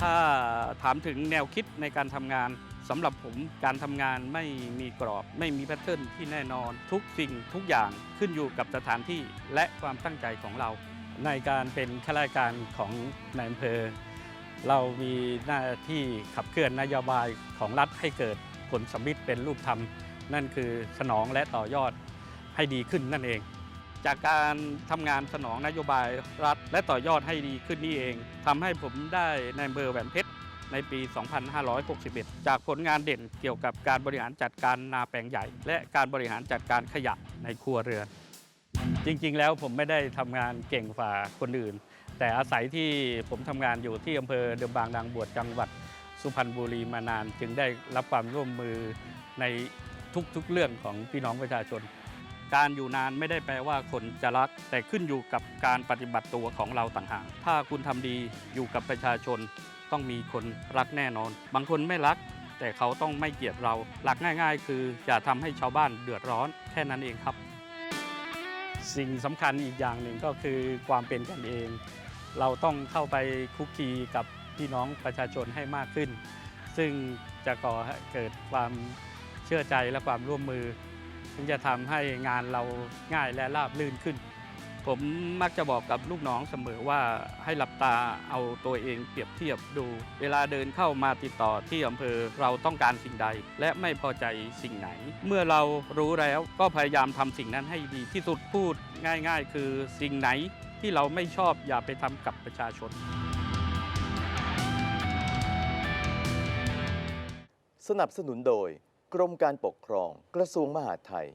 ถ้าถามถึงแนวคิดในการทำงานสำหรับผมการทำงานไม่มีกรอบ ไม่มีแพทเทิร์นที่แน่นอน ทุกสิ่งทุกอย่างขึ้นอยู่กับสถานที่และความตั้งใจของเรา ในการเป็นข้าราชการของนายอำเภอ เรามีหน้าที่ขับเคลื่อนนโยบายของรัฐให้เกิดผลสำลิดเป็นรูปธรรม นั่นคือสนองและต่อยอดให้ดีขึ้นนั่นเอง จากการทำงานสนองนโยบายรัฐ และต่อยอดให้ดีขึ้นนี่เองทำให้ผมได้ในอำเภอแหวนเพชรในปี 2561 จากผลงานเด่นเกี่ยวกับการบริหารจัดการนาแปลงใหญ่ และการบริหารจัดการขยะในครัวเรือน จริงๆ แล้วผมไม่ได้ทำงานเก่งฝ่าคนอื่น แต่อาศัยที่ผมทำงานอยู่ที่อำเภอเดิมบางนางบวชจังหวัดสุพรรณบุรีมานาน จึงได้รับความร่วมมือในทุกๆเรื่องของพี่น้องประชาชน การอยู่นานไม่ได้แปลว่าคนจะรัก แต่ขึ้นอยู่กับการปฏิบัติตัวของเราต่างหาก ถ้าคุณทำดีอยู่กับประชาชน ต้องมีคนรักแน่นอน บางคนไม่รัก แต่เขาต้องไม่เกลียดเรา หลักง่าย ๆ คืออย่าทำให้ชาวบ้านเดือดร้อนแค่นั้นเองครับ สิ่งสำคัญอีกอย่างหนึ่งก็คือความเป็นกันเอง เราต้องเข้าไปคุกคีกับพี่น้องประชาชนให้มากขึ้น ซึ่งจะก่อเกิดความเชื่อใจและความร่วมมือ ซึ่งจะทำให้งานเราง่ายและราบรื่นขึ้น ผมมักจะบอกกับลูกน้องเสมอว่าให้หลับตาเอาตัวเองเปรียบเทียบดู เวลาเดินเข้ามาติดต่อที่อำเภอเราต้องการสิ่งใด และไม่พอใจสิ่งไหน เมื่อเรารู้แล้วก็พยายามทำสิ่งนั้นให้ดีที่สุดพูดง่าย ๆ คือสิ่งไหนที่เราไม่ชอบอย่าไปทำกับประชาชน สนับสนุนโดย กรมการปกครอง กระทรวงมหาดไทย